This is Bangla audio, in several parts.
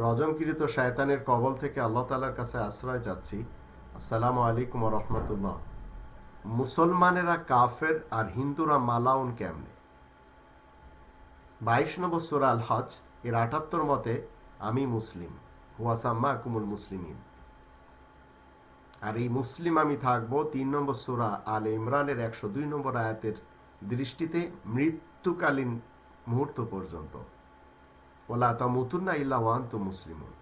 রজমকৃত শায়তানের কবল থেকে আল্লাহ তালার কাছে আশ্রয় চাচ্ছি। আসসালামু আলাইকুম রহমতুল্লাহ। মুসলমানেরা কাফের আর হিন্দুরা মালাউন কেমনে? বাইশ নম্বর সুরা আল হজ এর আটাত্তর মতে, আমি মুসলিম হুয়াসাম্মা কুমুল মুসলিমিন। আর এই মুসলিম আমি থাকব তিন নম্বর সুরা আল ইমরানের একশো দুই নম্বর আয়াতের দৃষ্টিতে মৃত্যুকালীন মুহূর্ত পর্যন্ত। ওলা তামুতুন্না ইল্লা ওয়ান্তু মুসলিমুন।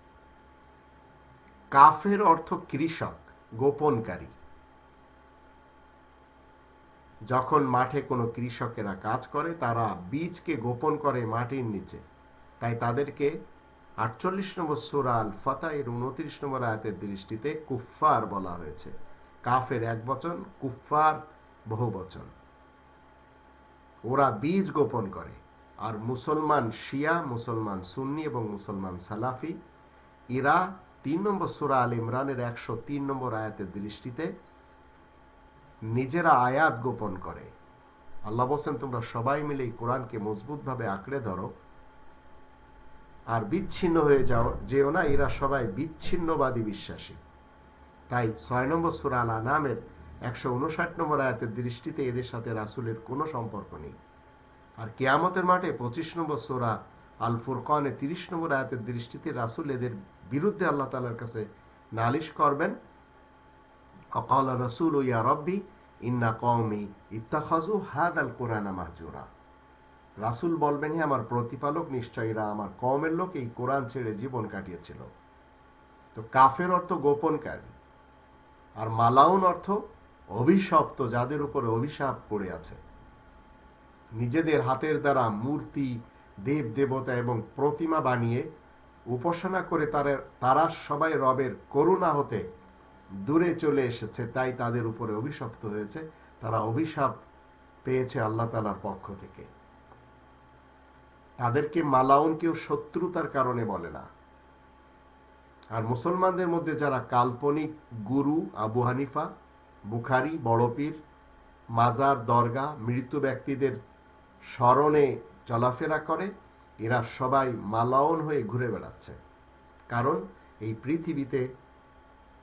কাফের অর্থ কৃষক, গোপনকারী। যখন মাঠে কোনো কৃষকেরা কাজ করে, তারা বীজকে গোপন করে মাটির নিচে। তাই তাদেরকে আটচল্লিশ নম্বর সুরা আল ফাতা এর উনত্রিশ নম্বর আয়াতের দৃষ্টিতে কুফফার বলা হয়েছে। কাফের এক বচন, কুফফার বহু বচন। ওরা বীজ গোপন করে। আর মুসলমান শিয়া, মুসলমান সুন্নি এবং মুসলমান সালাফি, ইরা তিন নম্বর সুরা আল ইমরানের একশো তিন নম্বর আয়াতের দৃষ্টিতে নিজেরা আয়াত গোপন করে। আল্লাহ বলছেন, তোমরা সবাই মিলে এই কোরআনকে মজবুতভাবে আঁকড়ে ধরো আর বিচ্ছিন্ন হয়ে যাও। যেও না এরা সবাই বিচ্ছিন্নবাদী বিশ্বাসী। তাই ছয় নম্বর সুরা আল নামের একশো উনষাট নম্বর আয়াতের দৃষ্টিতে এদের সাথে রাসুলের কোনো সম্পর্ক নেই। আর কেয়ামতের মাঠে পঁচিশ নম্বর সোরা আল ফুরকানে তিরিশ নম্বর আয়াতের দৃষ্টিতে রাসুল এদের বিরুদ্ধে আল্লাহ তালার কাছে নালিশ করবেন। অকাল রসুল ইয়া রব্বি, ইন্না কওমি ইত্তাখাজু হাদ আল কোরআনা মাহজুরা। রাসুল বলবেন আমার প্রতিপালক নিশ্চয়রা আমার কমের লোক, এই কোরআন ছেড়ে জীবন কাটিয়েছিল। তো কাফের অর্থ গোপনকারী আর মালাউন অর্থ অভিশপ্ত, যাদের উপরে অভিশাপ পড়ে আছে। নিজেদের হাতের দ্বারা মূর্তি, দেব, দেবতা এবং প্রতিমা বানিয়ে উপাসনা করে তারা সবাই রবের করুণা হতে দূরে চলে এসেছে, তাই তাদের উপরে অভিশপ্ত হয়েছে। তারা অভিশাপ পেয়েছে আল্লাহ তালার পক্ষ থেকে। তাদেরকে মালাউন কেউ শত্রুতার কারণে বলে না। আর মুসলমানদের মধ্যে যারা কাল্পনিক গুরু, আবু হানিফা, বুখারি, বড়পীর, মাজার দরগা মৃত্যু ব্যক্তিদের স্মরণে চলাফেরা করে, এরা সবাই মালাউন হয়ে ঘুরে বেড়াচ্ছে। কারণ এই পৃথিবীতে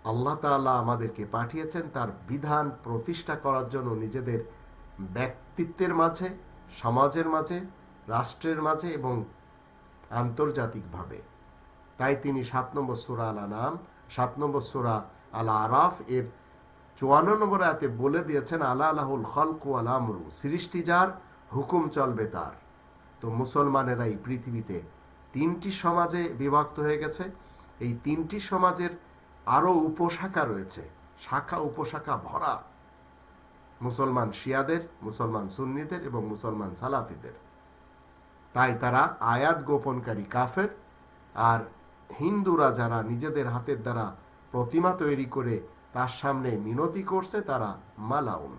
আল্লাহ তাআলা আমাদেরকে পাঠিয়েছেন, তার বিধান প্রতিষ্ঠা করার জন্য নিজেদের ব্যক্তিত্বের মাঝে, সমাজের মাঝে, রাষ্ট্রের মাঝে এবং আন্তর্জাতিকভাবে। তাই তিনি সাত নম্বর সুরা আলা নাম সাত নম্বর সুরা আলা আরাফ এর চুয়ান্ন নম্বর আয়াতে বলে দিয়েছেন, আলা আলাহুল খলকু আলামরু সৃষ্টি যার হুকুম চলবে তার। তো মুসলমানেরা এই পৃথিবীতে তিনটি সমাজে বিভক্ত হয়ে গেছে। এই তিনটি সমাজের আরও উপশাখা রয়েছে। শাখা উপশাখা ভরা। মুসলমান শিয়াদের, মুসলমান সুন্নিদের এবং মুসলমান সালাফিদের। তাই তারা আয়াত গোপনকারী কাফের আর হিন্দুরা যারা নিজেদের হাতের দ্বারা প্রতিমা তৈরি করে তার সামনে মিনতি করছে, তারা মালাউন।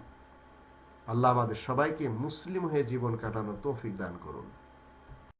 আল্লাহ আমাদের সবাইকে মুসলিম হয়ে জীবন কাটানোর তৌফিক দান করুন।